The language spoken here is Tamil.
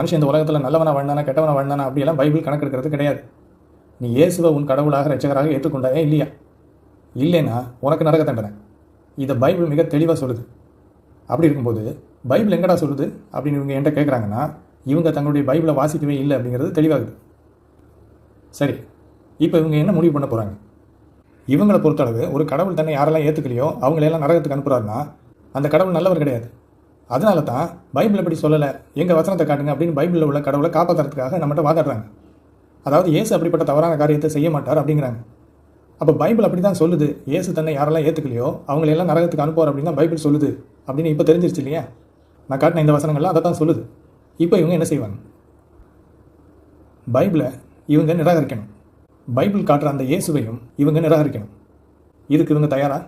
மனுஷன் இந்த உலகத்தில் நல்லவனாக வாழ்ந்தானா கெட்டவனா வாழ்ந்தானா அப்படியெல்லாம் பைபிள் கணக்கெடுக்கிறது கிடையாது. நீ இயேசுவை உன் கடவுளாக ரட்சகராக ஏற்றுக்கொண்டாயா இல்லையா? இல்லைன்னா உனக்கு நரக தண்டனை இதை பைபிள் மிக தெளிவாக சொல்லுது. அப்படி இருக்கும்போது பைபிள் எங்கடா சொல்லுது? அப்படின்னு இவங்க என்கிட்ட கேட்குறாங்கன்னா இவங்க தங்களுடைய பைபிளை வாசிக்கவே இல்லை அப்படிங்கிறது தெளிவாகுது. சரி இப்போ இவங்க என்ன முடிவு பண்ண போகிறாங்க இவங்களை பொறுத்தளவு ஒரு கடவுள் தன்னை யாரெல்லாம் ஏற்றுக்கலையோ அவங்களையெல்லாம் நரகத்துக்கு அனுப்புகிறாருன்னா அந்த கடவுள் நல்லவர் கிடையாது. அதனால தான் பைபிள் எப்படி சொல்லலை. எங்கள் வசனத்தை காட்டுங்க அப்படின்னு பைபிளில் உள்ள கடவுளை காப்பாற்றுறதுக்காக நம்மகிட்ட வாதாடுறாங்க. அதாவது இயேசு அப்படிப்பட்ட தவறான காரியத்தை செய்ய மாட்டார் அப்படிங்கிறாங்க. அப்போ பைபிள் அப்படி தான் சொல்லுது. இயேசு தன்னை யாரெல்லாம் ஏற்றுக்கலையோ அவங்களையெல்லாம் நரகத்துக்கு அனுப்புவார் அப்படின்னு தான் பைபிள் சொல்லுது. அப்படின்னு இப்போ தெரிஞ்சிருச்சு இல்லையா? நான் காட்டின இந்த வசனங்கள்லாம் அதை தான் சொல்லுது. இப்போ இவங்க என்ன செய்வாங்க? பைபிளை இவங்க நிராகரிக்கணும். பைபிள் காட்டுற அந்த இயேசுவையும் இவங்க நிராகரிக்கணும். இதுக்கு இவங்க தயாரா?